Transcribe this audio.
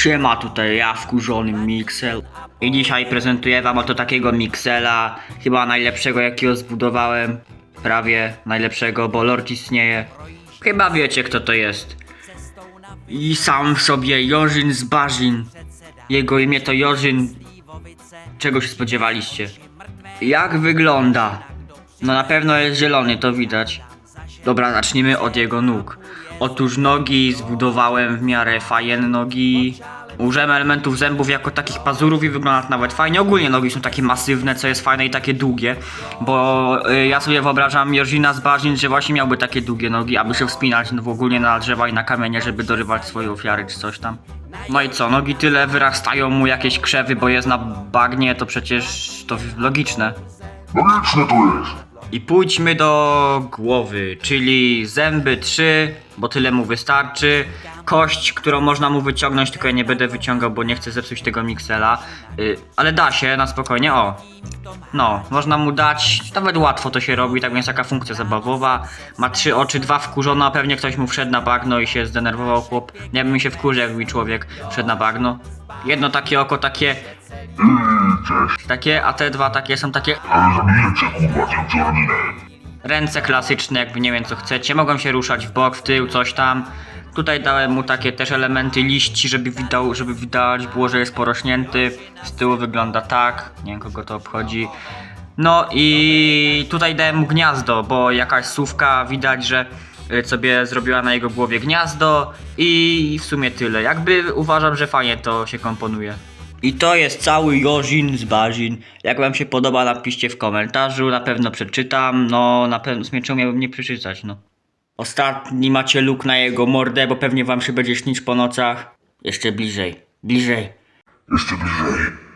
Siema, tutaj ja wkurzony Mixel i dzisiaj prezentuję wam oto takiego Mixela, chyba najlepszego jakiego zbudowałem, prawie najlepszego, bo Lord istnieje. Chyba wiecie kto to jest. I sam sobie Jorzyn z Barzin. Jego imię to Jorzyn. Czego się spodziewaliście? Jak wygląda? No na pewno jest zielony, to widać. Dobra, zacznijmy od jego nóg. Otóż nogi zbudowałem w miarę fajne nogi. Użyłem elementów zębów jako takich pazurów i wygląda nawet fajnie. Ogólnie nogi są takie masywne, co jest fajne i takie długie. Bo y, ja sobie wyobrażam Jorzina z Barzin, że właśnie miałby takie długie nogi, aby się wspinać no, ogólnie na drzewa i na kamienie, żeby dorywać swoje ofiary czy coś tam. No i co, nogi tyle wyrastają mu jakieś krzewy, bo jest na bagnie, to przecież to logiczne. Logiczne to jest. I pójdźmy do głowy, czyli zęby 3, bo tyle mu wystarczy. Kość, którą można mu wyciągnąć, tylko ja nie będę wyciągał, bo nie chcę zepsuć tego miksela. Y, ale da się na spokojnie, o. No, można mu dać, nawet łatwo to się robi, tak więc taka funkcja zabawowa. Ma trzy oczy, dwa wkurzone, a pewnie ktoś mu wszedł na bagno i się zdenerwował chłop. Nie bym się wkurzył, jakby człowiek wszedł na bagno. Jedno takie oko, takie, cześć. takie, a te dwa takie są takie Ale zabijecie kurwa cię Jorninę. Ręce klasyczne, jakby nie wiem co chcecie. Mogą się ruszać w bok, w tył, coś tam. Tutaj dałem mu takie też elementy liści, żeby, widał, żeby widać było, że jest porośnięty. Z tyłu wygląda tak. Nie wiem kogo to obchodzi. No i tutaj dałem mu gniazdo, bo jakaś słówka widać, że y, sobie zrobiła na jego głowie gniazdo i w sumie tyle. Jakby uważam, że fajnie to się komponuje. I to jest cały Jorzin z Barzin. Jak wam się podoba, napiszcie w komentarzu, na pewno przeczytam. No, na pewno, sumie czemu miałbym nie przeczytać, no. Ostatni macie luk na jego mordę, bo pewnie wam się będzie śnić po nocach. Jeszcze bliżej, bliżej. Jeszcze bliżej.